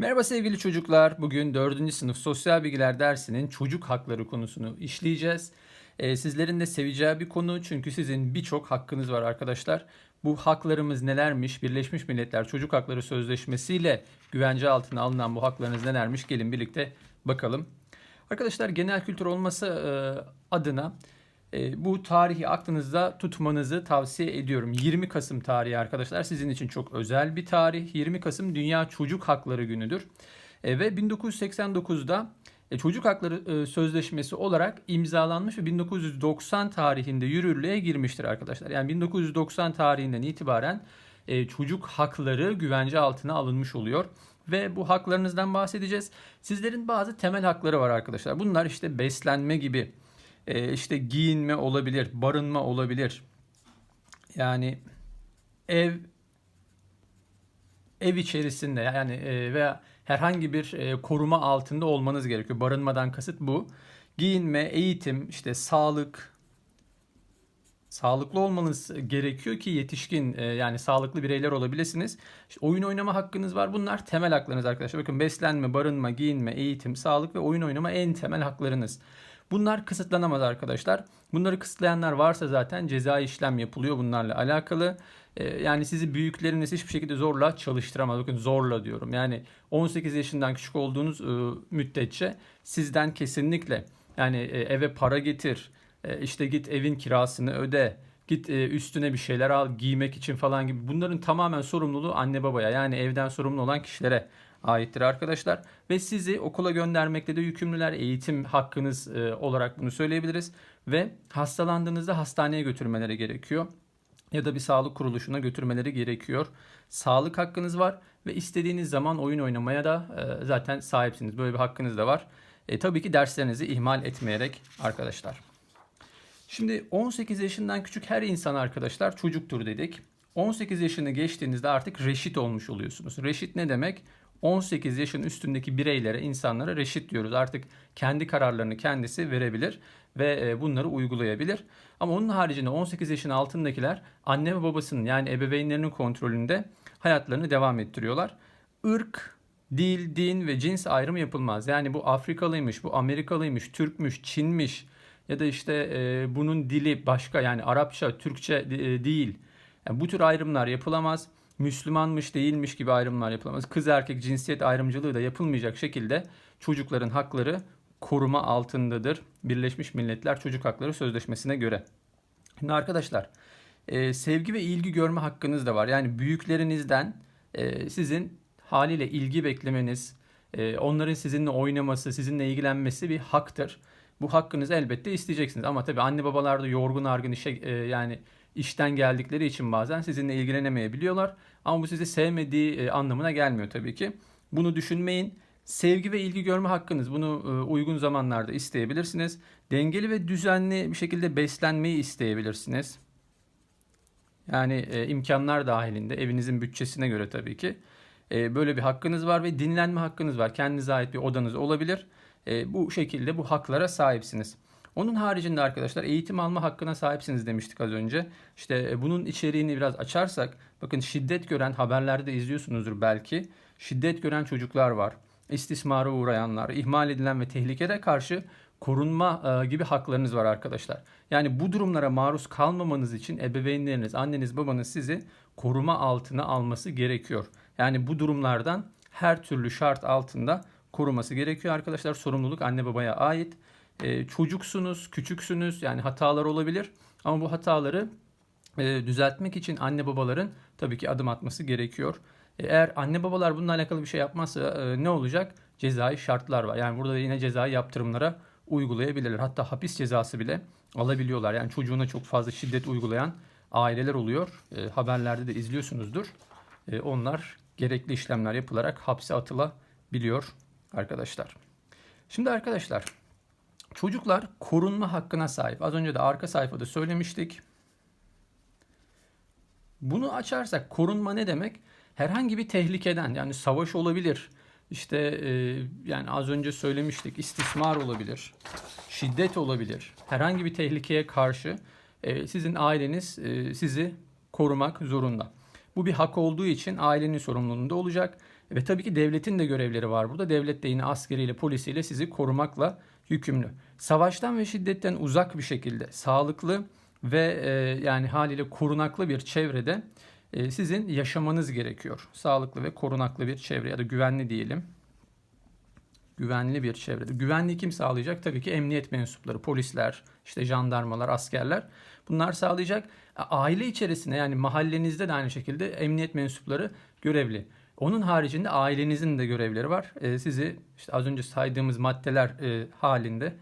Merhaba sevgili çocuklar. Bugün 4. sınıf sosyal bilgiler dersinin çocuk hakları konusunu işleyeceğiz. Ee, sizlerin de seveceği bir konu çünkü sizin birçok hakkınız var arkadaşlar. Bu haklarımız nelermiş? Birleşmiş Milletler Çocuk Hakları Sözleşmesi ile güvence altına alınan bu haklarınız nelermiş? Gelin birlikte bakalım. Arkadaşlar genel kültür olması e, adına e, bu tarihi aklınızda tutmanızı tavsiye ediyorum. 20 Kasım tarihi arkadaşlar sizin için çok özel bir tarih. 20 Kasım Dünya Çocuk Hakları Günü'dür. E, ve 1989'da e, Çocuk Hakları e, Sözleşmesi olarak imzalanmış ve 1990 tarihinde yürürlüğe girmiştir arkadaşlar. Yani 1990 tarihinden itibaren e, çocuk hakları güvence altına alınmış oluyor ve bu haklarınızdan bahsedeceğiz. Sizlerin bazı temel hakları var arkadaşlar. Bunlar işte beslenme gibi, e, işte giyinme olabilir, barınma olabilir. Yani ev ev içerisinde yani e, veya herhangi bir e, koruma altında olmanız gerekiyor. Barınmadan kasıt bu. Giyinme, eğitim, işte sağlık, sağlıklı olmanız gerekiyor ki yetişkin e, yani sağlıklı bireyler olabilirsiniz. İşte oyun oynama hakkınız var. Bunlar temel haklarınız arkadaşlar. Bakın beslenme, barınma, giyinme, eğitim, sağlık ve oyun oynama en temel haklarınız. Bunlar kısıtlanamaz arkadaşlar. Bunları kısıtlayanlar varsa zaten ceza işlem yapılıyor bunlarla alakalı. Ee, yani sizi büyükleriniz hiçbir şekilde zorla çalıştıramaz. Bakın zorla diyorum. Yani 18 yaşından küçük olduğunuz e, müddetçe sizden kesinlikle yani e, eve para getir, e, işte git evin kirasını öde, git üstüne bir şeyler al giymek için falan gibi bunların tamamen sorumluluğu anne babaya yani evden sorumlu olan kişilere aittir arkadaşlar. Ve sizi okula göndermekle de yükümlüler eğitim hakkınız olarak bunu söyleyebiliriz. Ve hastalandığınızda hastaneye götürmeleri gerekiyor ya da bir sağlık kuruluşuna götürmeleri gerekiyor. Sağlık hakkınız var ve istediğiniz zaman oyun oynamaya da e, zaten sahipsiniz. Böyle bir hakkınız da var. E, tabii ki derslerinizi ihmal etmeyerek arkadaşlar. Şimdi 18 yaşından küçük her insan arkadaşlar çocuktur dedik. 18 yaşını geçtiğinizde artık reşit olmuş oluyorsunuz. Reşit ne demek? 18 yaşın üstündeki bireylere, insanlara reşit diyoruz. Artık kendi kararlarını kendisi verebilir ve e, bunları uygulayabilir. Ama onun haricinde 18 yaşın altındakiler anne ve babasının yani ebeveynlerinin kontrolünde hayatlarını devam ettiriyorlar. Irk, dil, din ve cins ayrımı yapılmaz. Yani bu Afrikalıymış, bu Amerikalıymış, Türkmüş, Çinmiş ya da işte e, bunun dili başka yani Arapça, Türkçe e, değil. Yani bu tür ayrımlar yapılamaz. Müslümanmış değilmiş gibi ayrımlar yapılamaz. Kız erkek cinsiyet ayrımcılığı da yapılmayacak şekilde çocukların hakları koruma altındadır. Birleşmiş Milletler Çocuk Hakları Sözleşmesi'ne göre. Şimdi arkadaşlar e, sevgi ve ilgi görme hakkınız da var. Yani büyüklerinizden e, sizin haliyle ilgi beklemeniz, e, onların sizinle oynaması, sizinle ilgilenmesi bir haktır. Bu hakkınızı elbette isteyeceksiniz. Ama tabii anne babalar da yorgun argın işe e, yani işten geldikleri için bazen sizinle ilgilenemeyebiliyorlar. Ama bu sizi sevmediği e, anlamına gelmiyor tabii ki. Bunu düşünmeyin. Sevgi ve ilgi görme hakkınız. Bunu e, uygun zamanlarda isteyebilirsiniz. Dengeli ve düzenli bir şekilde beslenmeyi isteyebilirsiniz. Yani e, imkanlar dahilinde evinizin bütçesine göre tabii ki. Böyle bir hakkınız var ve dinlenme hakkınız var. Kendinize ait bir odanız olabilir. Bu şekilde bu haklara sahipsiniz. Onun haricinde arkadaşlar eğitim alma hakkına sahipsiniz demiştik az önce. İşte e, bunun içeriğini biraz açarsak bakın şiddet gören haberlerde izliyorsunuzdur belki. Şiddet gören çocuklar var istismara uğrayanlar, ihmal edilen ve tehlikede karşı korunma e, gibi haklarınız var arkadaşlar. Yani bu durumlara maruz kalmamanız için ebeveynleriniz, anneniz, babanız sizi koruma altına alması gerekiyor. Yani bu durumlardan her türlü şart altında koruması gerekiyor arkadaşlar. Sorumluluk anne babaya ait. E, çocuksunuz, küçüksünüz yani hatalar olabilir. Ama bu hataları e, düzeltmek için anne babaların tabii ki adım atması gerekiyor. Eğer anne babalar bununla alakalı bir şey yapmazsa e, ne olacak? Cezai şartlar var. Yani burada yine cezai yaptırımlara uygulayabilirler. Hatta hapis cezası bile alabiliyorlar. Yani çocuğuna çok fazla şiddet uygulayan aileler oluyor. E, haberlerde de izliyorsunuzdur. E, onlar gerekli işlemler yapılarak hapse atılabiliyor arkadaşlar. Şimdi arkadaşlar çocuklar korunma hakkına sahip. Az önce de arka sayfada söylemiştik. Bunu açarsak korunma ne demek? herhangi bir tehlikeden yani savaş olabilir. İşte e, yani az önce söylemiştik istismar olabilir, şiddet olabilir. Herhangi bir tehlikeye karşı e, sizin aileniz e, sizi korumak zorunda. Bu bir hak olduğu için ailenin sorumluluğunda olacak Ve tabii ki devletin de görevleri var burada. Devlet de yine askeriyle, polisiyle sizi korumakla yükümlü. Savaştan ve şiddetten uzak bir şekilde sağlıklı ve e, yani haliyle korunaklı bir çevrede e, sizin yaşamanız gerekiyor. Sağlıklı ve korunaklı bir çevre ya da güvenli diyelim. Güvenli bir çevrede. Güvenliği kim sağlayacak? Tabii ki emniyet mensupları, polisler, işte jandarmalar, askerler. Bunlar sağlayacak. Aile içerisinde yani mahallenizde de aynı şekilde emniyet mensupları görevli. Onun haricinde ailenizin de görevleri var. E, sizi işte az önce saydığımız maddeler e, halinde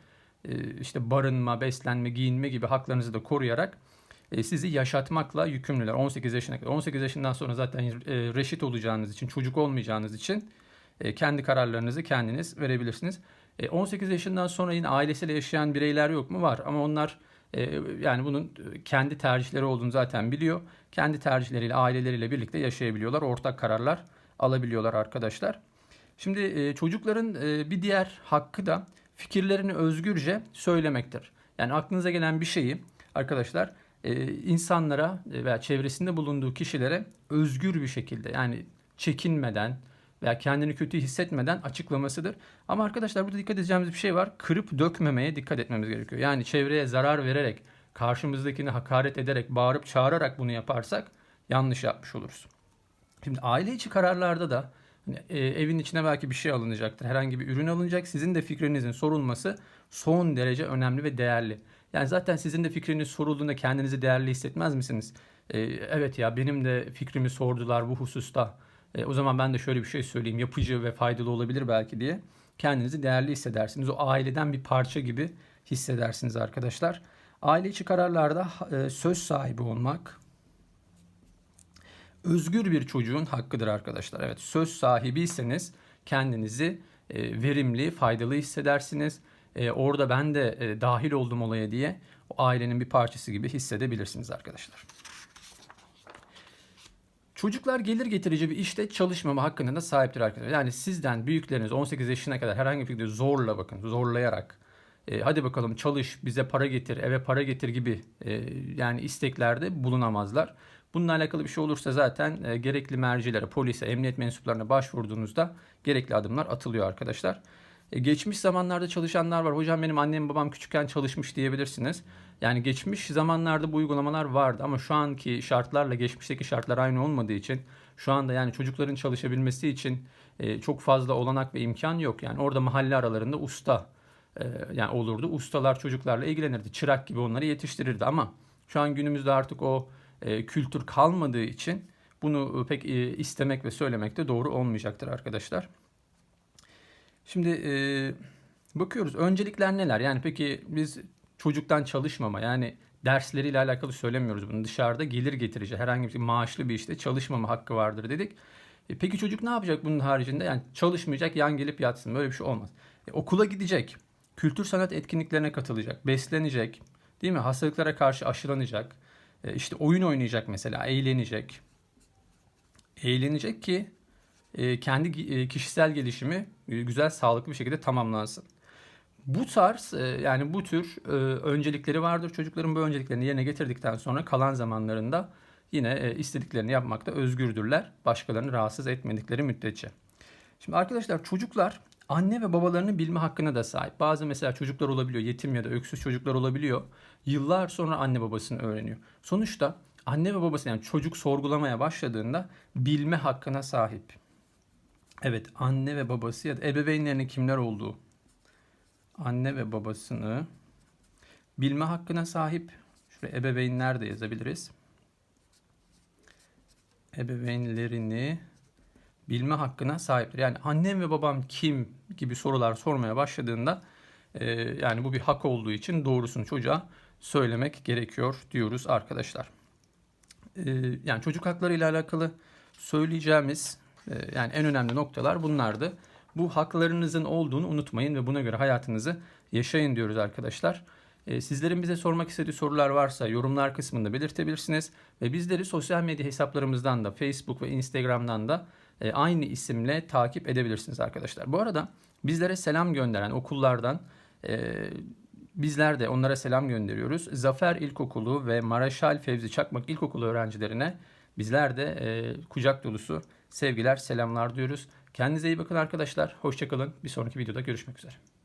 e, işte barınma, beslenme, giyinme gibi haklarınızı da koruyarak e, sizi yaşatmakla yükümlüler. 18 yaşına kadar. 18 yaşından sonra zaten e, reşit olacağınız için, çocuk olmayacağınız için e, kendi kararlarınızı kendiniz verebilirsiniz. E, 18 yaşından sonra yine ailesiyle yaşayan bireyler yok mu? Var ama onlar e, yani bunun kendi tercihleri olduğunu zaten biliyor. Kendi tercihleriyle, aileleriyle birlikte yaşayabiliyorlar. Ortak kararlar alabiliyorlar arkadaşlar. Şimdi e, çocukların e, bir diğer hakkı da fikirlerini özgürce söylemektir. Yani aklınıza gelen bir şeyi arkadaşlar e, insanlara veya çevresinde bulunduğu kişilere özgür bir şekilde yani çekinmeden veya kendini kötü hissetmeden açıklamasıdır. Ama arkadaşlar burada dikkat edeceğimiz bir şey var. Kırıp dökmemeye dikkat etmemiz gerekiyor. Yani çevreye zarar vererek, karşımızdakini hakaret ederek, bağırıp çağırarak bunu yaparsak yanlış yapmış oluruz. Şimdi aile içi kararlarda da hani, e, evin içine belki bir şey alınacaktır. Herhangi bir ürün alınacak. Sizin de fikrinizin sorulması son derece önemli ve değerli. Yani zaten sizin de fikriniz sorulduğunda kendinizi değerli hissetmez misiniz? E, evet ya benim de fikrimi sordular bu hususta. E, o zaman ben de şöyle bir şey söyleyeyim. Yapıcı ve faydalı olabilir belki diye. Kendinizi değerli hissedersiniz. O aileden bir parça gibi hissedersiniz arkadaşlar. Aile içi kararlarda e, söz sahibi olmak, özgür bir çocuğun hakkıdır arkadaşlar. Evet söz sahibiyseniz kendinizi e, verimli, faydalı hissedersiniz. E, orada ben de e, dahil oldum olaya diye o ailenin bir parçası gibi hissedebilirsiniz arkadaşlar. Çocuklar gelir getirici bir işte çalışmama hakkında da sahiptir arkadaşlar. Yani sizden büyükleriniz 18 yaşına kadar herhangi bir şekilde zorla bakın, zorlayarak e, hadi bakalım çalış, bize para getir, eve para getir gibi e, yani isteklerde bulunamazlar. Bununla alakalı bir şey olursa zaten e, gerekli mercilere, polise, emniyet mensuplarına başvurduğunuzda gerekli adımlar atılıyor arkadaşlar. E, geçmiş zamanlarda çalışanlar var. Hocam benim annem babam küçükken çalışmış diyebilirsiniz. Yani geçmiş zamanlarda bu uygulamalar vardı ama şu anki şartlarla geçmişteki şartlar aynı olmadığı için şu anda yani çocukların çalışabilmesi için e, çok fazla olanak ve imkan yok. Yani orada mahalle aralarında usta e, yani olurdu. Ustalar çocuklarla ilgilenirdi. Çırak gibi onları yetiştirirdi ama şu an günümüzde artık o e, kültür kalmadığı için bunu e, pek e, istemek ve söylemek de doğru olmayacaktır arkadaşlar. Şimdi bakıyoruz öncelikler neler? Yani peki biz çocuktan çalışmama yani dersleriyle alakalı söylemiyoruz bunu. Dışarıda gelir getirici herhangi bir maaşlı bir işte çalışmama hakkı vardır dedik. Peki çocuk ne yapacak bunun haricinde? Yani çalışmayacak yan gelip yatsın böyle bir şey olmaz. E, okula gidecek, kültür sanat etkinliklerine katılacak, beslenecek, değil mi? Hastalıklara karşı aşılanacak, işte oyun oynayacak mesela, eğlenecek. Eğlenecek ki e, kendi e, kişisel gelişimi güzel, sağlıklı bir şekilde tamamlansın. Bu tarz yani bu tür öncelikleri vardır. Çocukların bu önceliklerini yerine getirdikten sonra kalan zamanlarında yine istediklerini yapmakta özgürdürler. Başkalarını rahatsız etmedikleri müddetçe. Şimdi arkadaşlar çocuklar anne ve babalarını bilme hakkına da sahip. Bazı mesela çocuklar olabiliyor, yetim ya da öksüz çocuklar olabiliyor. Yıllar sonra anne babasını öğreniyor. Sonuçta anne ve babası yani çocuk sorgulamaya başladığında bilme hakkına sahip. Evet anne ve babası ya da ebeveynlerinin kimler olduğu anne ve babasını bilme hakkına sahip. Şuraya ebeveynler de yazabiliriz. Ebeveynlerini bilme hakkına sahiptir. Yani annem ve babam kim gibi sorular sormaya başladığında e, yani bu bir hak olduğu için doğrusunu çocuğa söylemek gerekiyor diyoruz arkadaşlar. E, yani çocuk hakları ile alakalı söyleyeceğimiz e, yani en önemli noktalar bunlardı. Bu haklarınızın olduğunu unutmayın ve buna göre hayatınızı yaşayın diyoruz arkadaşlar. E, sizlerin bize sormak istediği sorular varsa yorumlar kısmında belirtebilirsiniz. Ve bizleri sosyal medya hesaplarımızdan da Facebook ve Instagram'dan da e, aynı isimle takip edebilirsiniz arkadaşlar. Bu arada bizlere selam gönderen okullardan e, bizler de onlara selam gönderiyoruz. Zafer İlkokulu ve Maraşal Fevzi Çakmak İlkokulu öğrencilerine bizler de e, kucak dolusu sevgiler, selamlar diyoruz. Kendinize iyi bakın arkadaşlar. Hoşçakalın. Bir sonraki videoda görüşmek üzere.